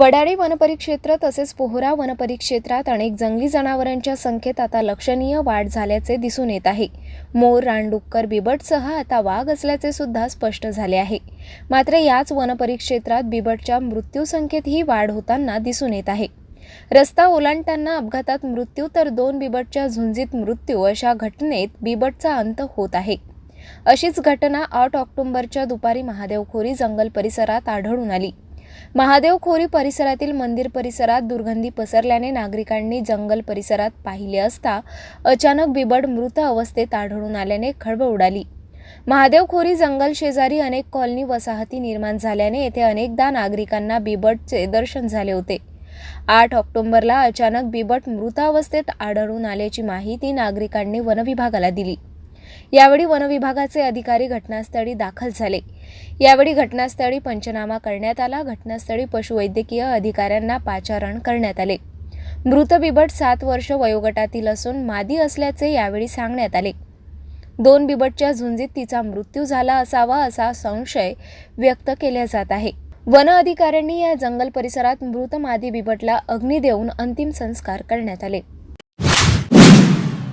वडाळी वनपरिक्षेत्र तसेच पोहरा वनपरिक्षेत्रात अनेक जंगली जनावरांच्या संख्येत आता लक्षणीय वाढ झाल्याचे दिसून येत आहे. मोर रानडुक्कर बिबटसह आता वाघ असल्याचे सुद्धा स्पष्ट झाले आहे. मात्र याच वनपरिक्षेत्रात बिबटच्या मृत्यू संख्येतही वाढ होताना दिसून येत आहे. रस्ता ओलांडताना अपघातात मृत्यू तर दोन बिबटच्या झुंजीत मृत्यू अशा घटनेत बिबटचा अंत होत आहे. अशीच घटना आठ ऑक्टोबरच्या दुपारी महादेवखोरी जंगल परिसरात आढळून आली. महादेवखोरी परिसरातील मंदिर परिसरात दुर्गंधी पसरल्याने नागरिकांनी जंगल परिसरात पाहिले असता अचानक बिबट मृत अवस्थेत आढळून आल्याने खळबळ उडाली. महादेवखोरी जंगल शेजारी अनेक कॉलनी वसाहती निर्माण झाल्याने येथे अनेकदा नागरिकांना बिबटचे दर्शन झाले होते. आठ ऑक्टोबरला अचानक बिबट मृतावस्थेत आढळून आल्याची माहिती नागरिकांनी वनविभागाला दिली. यावेळी वनविभागाचे अधिकारी घटनास्थळी दाखल झाले. यावेळी घटनास्थळी पंचनामा करण्यात आला. घटनास्थळी पशुवैद्यकीय अधिकाऱ्यांना पाचारण करण्यात आले. मृत बिबट सात वर्ष वयोगटातील असून मादी असल्याचे यावेळी सांगण्यात आले. दोन बिबटच्या झुंजीत तिचा मृत्यू झाला असावा असा संशय व्यक्त केला जात आहे. वन अधिकाऱ्यांनी या जंगल परिसरात मृत मादी बिबटला अग्नी देऊन अंतिम संस्कार करण्यात आले.